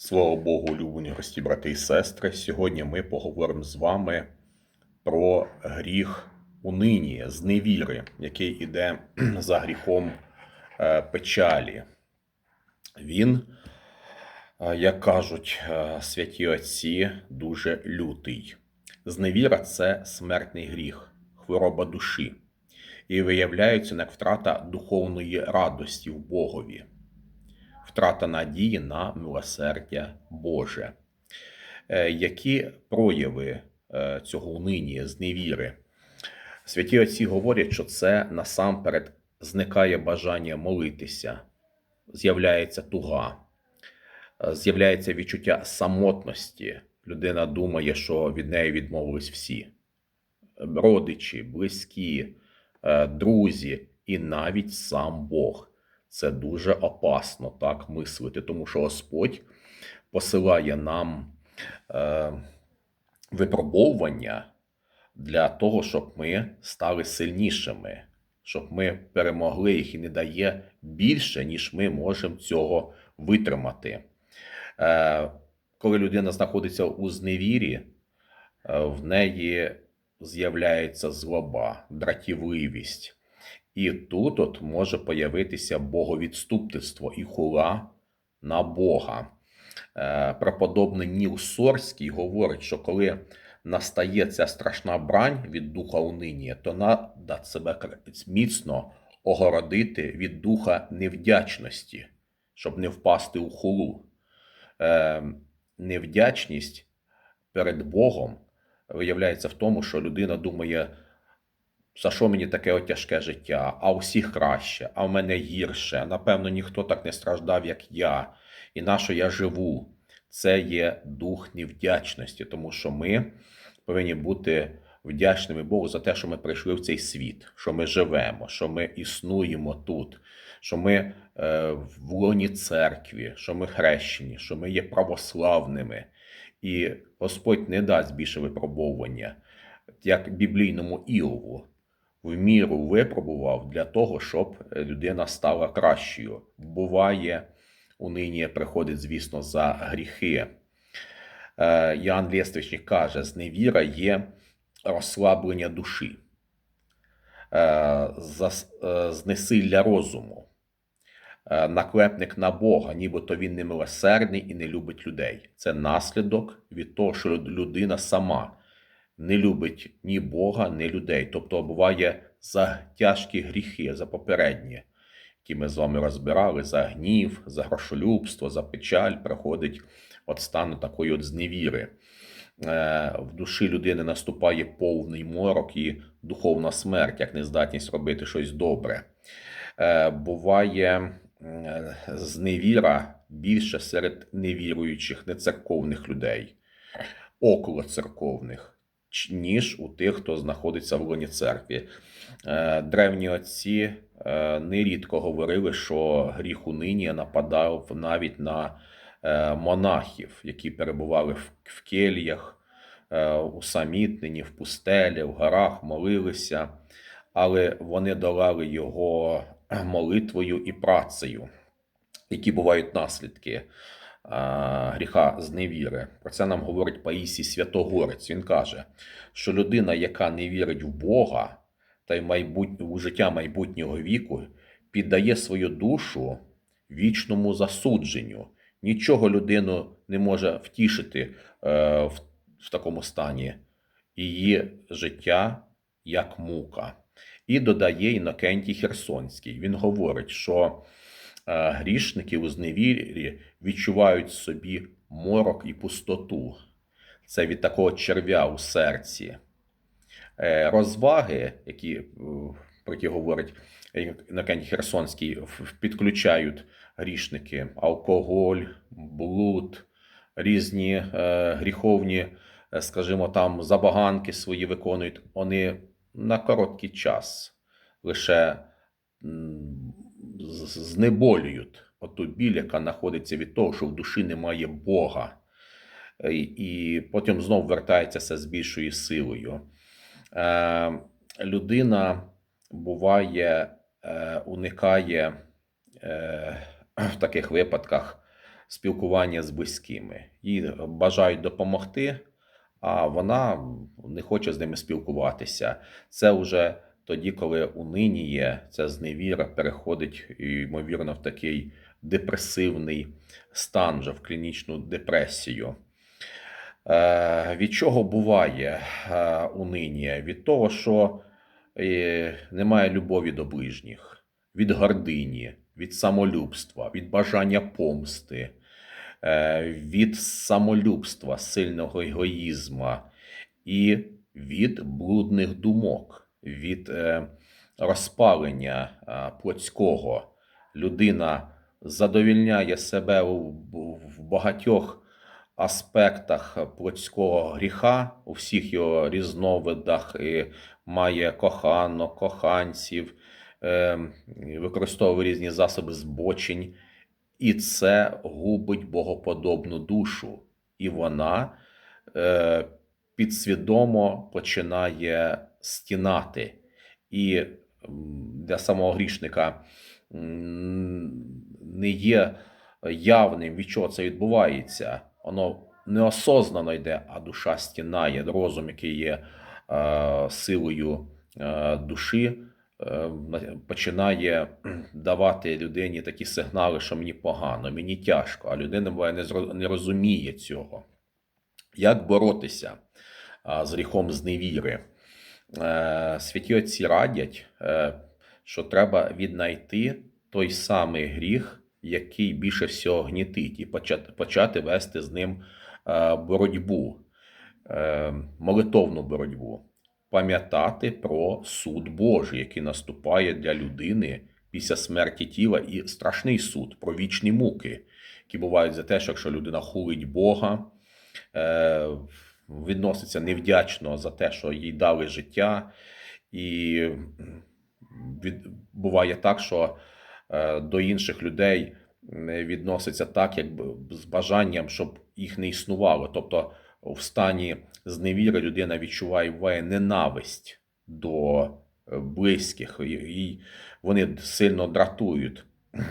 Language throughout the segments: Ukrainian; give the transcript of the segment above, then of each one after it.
Слава Богу, улюблені гості, брати і сестри. Сьогодні ми поговоримо з вами про гріх унині, зневіри, який іде за гріхом е, печалі. Він, е, як кажуть е, святі отці, дуже лютий. Зневіра це смертний гріх, хвороба душі. І виявляється як втрата духовної радості в Богові втрата надії на милосердя Боже. Е, Які прояви е, цього унині, зневіри? Святі отці говорять, що це насамперед зникає бажання молитися, з'являється туга, е, з'являється відчуття самотності. Людина думає, що від неї відмовились всі родичі, близькі, друзі і навіть сам Бог. Це дуже опасно так мислити, тому що Господь посилає нам е, випробовування для того, щоб ми стали сильнішими, щоб ми перемогли їх і не дає більше, ніж ми можемо цього витримати. Е, коли людина знаходиться у зневірі, е, в неї з'являється злоба, дратівливість. І тут от може появитися боговідступництво і хула на Бога. Е, Преподобний Ніл Сорський говорить, що коли настає ця страшна брань від духа унині, то треба себе міцно огородити від духа невдячності, щоб не впасти у хулу. Е, Невдячність перед Богом виявляється в тому, що людина думає за що мені таке тяжке життя, а усіх краще, а в мене гірше. Напевно, ніхто так не страждав, як я, і на що я живу. Це є дух невдячності, тому що ми повинні бути вдячними Богу за те, що ми прийшли в цей світ, що ми живемо, що ми існуємо тут, що ми е, в лоні церкві, що ми хрещені, що ми є православними. І Господь не дасть більше випробовування, як біблійному Іову в міру випробував для того, щоб людина стала кращою. Буває, унині приходить, звісно, за гріхи. Е, Ян Лєствичник каже, зневіра є розслаблення душі, е, знесилля розуму, е, наклепник на Бога, нібито він не милосердний і не любить людей. Це наслідок від того, що людина сама не любить ні Бога, ні людей. Тобто буває за тяжкі гріхи, за попередні, які ми з вами розбирали, за гнів, за грошолюбство, за печаль приходить от стану такої от зневіри. Е, в душі людини наступає повний морок і духовна смерть, як нездатність робити щось добре. Е, буває зневіра більше серед невіруючих, нецерковних людей, около церковних ніж у тих, хто знаходиться в лоні церкві. Е, древні отці е, нерідко говорили, що гріх унині нападав навіть на е, монахів, які перебували в кельях, усамітнені, в пустелі, в горах, молилися, але вони долали його молитвою і працею, які бувають наслідки гріха зневіри. Про це нам говорить Паїсій Святогорець. Він каже, що людина, яка не вірить в Бога та й майбут... у життя майбутнього віку, піддає свою душу вічному засудженню. Нічого людину не може втішити е, в, в такому стані. Її життя як мука. І додає Інокентій Херсонський. Він говорить, що грішники у зневірі відчувають собі морок і пустоту. Це від такого черв'я у серці. Е, розваги, які е, про які говорить Інокентій Херсонський, підключають грішники, алкоголь, блуд, різні е, гріховні, скажімо, там забаганки свої виконують. Вони на короткий час лише знеболюють оту біль, яка знаходиться від того, що в душі немає Бога. І потім знов вертається з більшою силою. Е, людина буває, е, уникає е, в таких випадках спілкування з близькими. Їй бажають допомогти, а вона не хоче з ними спілкуватися. Це вже тоді, коли униніє, ця зневіра переходить, ймовірно, в такий депресивний стан, вже в клінічну депресію. Е, Від чого буває е, унинія? Від того, що е, немає любові до ближніх, від гордині, від самолюбства, від бажання помсти, від самолюбства, сильного егоїзма і від блудних думок, від е, розпалення е, плотського. Людина задовільняє себе в, багатьох аспектах плотського гріха, у всіх його різновидах, і має кохано, коханців, е, використовує різні засоби збочень, і це губить богоподобну душу. І вона підсвідомо починає стінати. І для самого грішника не є явним, від чого це відбувається. Воно неосознано йде, а душа стінає, розум, який є е, силою е, душі, е, починає давати людині такі сигнали, що мені погано, мені тяжко, а людина буває не, не розуміє цього. Як боротися з гріхом зневіри? Е, Святі отці радять, е, що треба віднайти той самий гріх, який більше всього гнітить, і почати, вести з ним е, боротьбу, е, молитовну боротьбу, пам'ятати про суд Божий, який наступає для людини після смерті тіла, і страшний суд про вічні муки, які бувають за те, що якщо людина хулить Бога, е, відноситься невдячно за те, що їй дали життя, і від, буває так, що е, до інших людей відноситься так, якби з бажанням, щоб їх не існувало. Тобто, в стані зневіри людина відчуває ненависть до е, близьких, і вони сильно дратують.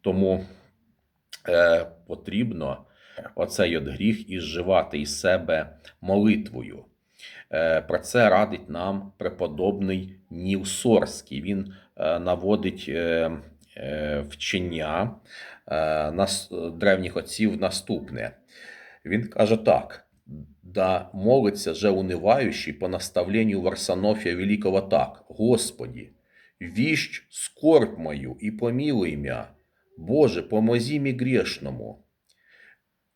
Тому е, потрібно оцей от гріх ізживати із себе молитвою. Е, Про це радить нам преподобний Ніл Сорський. Він е, наводить е, вчення древніх отців наступне. Він каже так: да молиться же унывающий по наставлению Варсонофия Великого так: Господи, віщ скорбь мою і помилуй мя, Боже, помози мі грешному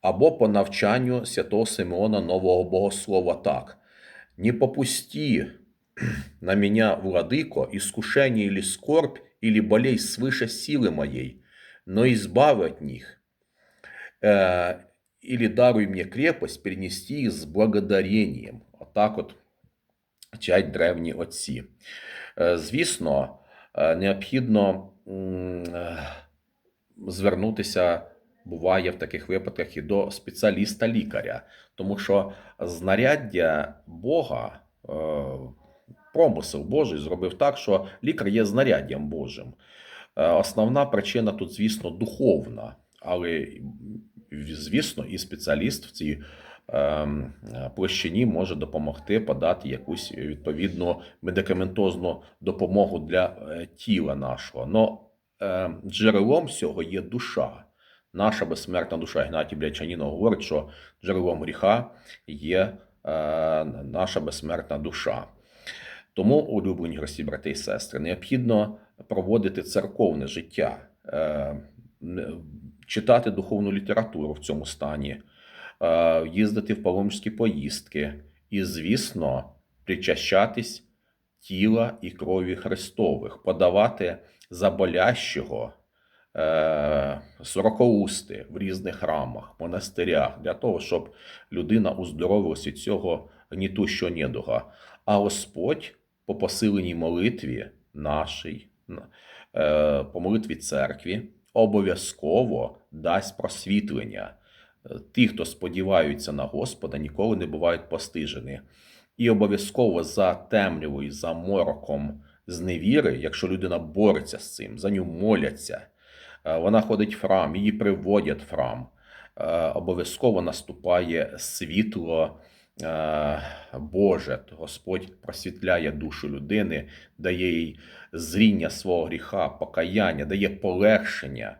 Або по навчанню святого Симеона Нового Богослова так. Не попусти на меня, владыко, искушение или скорбь, или болей свыше силы моей, но избавь от них, Э, или даруй мне крепость перенести их с благодарением. Отак от вчать древні отці. Е, Звісно, е, необхідно м, е, звернутися, буває в таких випадках, і до спеціаліста-лікаря, тому що знаряддя Бога, е, промисел Божий зробив так, що лікар є знаряддям Божим. Е, Основна причина тут, звісно, духовна, але, звісно, і спеціаліст в цій ем, площині може допомогти подати якусь відповідну медикаментозну допомогу для е, тіла нашого. Но е, джерелом всього є душа. Наша безсмертна душа. Гнатій Блячаніно говорить, що джерелом гріха є е, наша безсмертна душа. Тому, улюблені гості, брати і сестри, необхідно проводити церковне життя, е, читати духовну літературу в цьому стані, е, їздити в паломницькі поїздки і, звісно, причащатись тіла і крові Христових, подавати заболящого е, сорокоусти в різних храмах, монастирях, для того, щоб людина уздоровилась від цього гнітущого недуга. А Господь по посиленій молитві нашій, е, по молитві церкві, обов'язково дасть просвітлення. Е, Ті, хто сподіваються на Господа, ніколи не бувають постижені. І обов'язково за темрявою, за мороком зневіри, якщо людина бореться з цим, за нього моляться, Е, Вона ходить в храм, її приводять храм. Е, Обов'язково наступає світло е, Боже. Господь просвітляє душу людини, дає їй зріння свого гріха, покаяння, дає полегшення.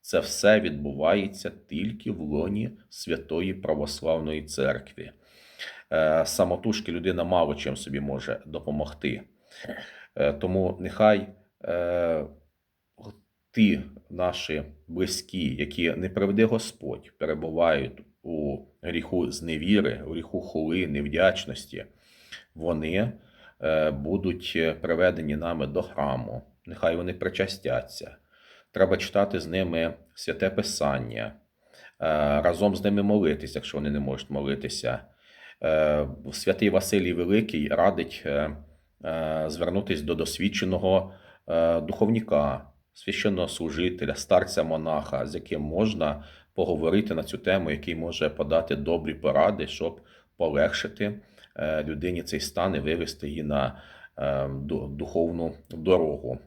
Це все відбувається тільки в лоні Святої Православної Церкви. Е, Самотужки людина мало чим собі може допомогти. Е, Тому нехай е, ті наші близькі, які не приведе Господь, перебувають у гріху зневіри, у гріху хули, невдячності, вони е, будуть приведені нами до храму. Нехай вони причастяться. Треба читати з ними святе Писання, е, разом з ними молитися, якщо вони не можуть молитися. Е, Святий Василій Великий радить звернутися до досвідченого духовника, священного служителя, старця монаха, з яким можна поговорити на цю тему, який може подати добрі поради, щоб полегшити е, людині цей стан і вивести її на е, духовну дорогу.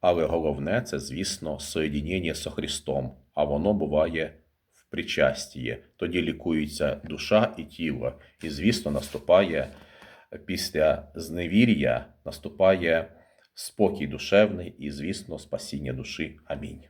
Але головне це, звісно, соєдінення з Христом, а воно буває в причастії. Тоді лікується душа і тіло. І, звісно, наступає після зневір'я, наступає спокій душевний і, звісно, спасіння душі. Амінь.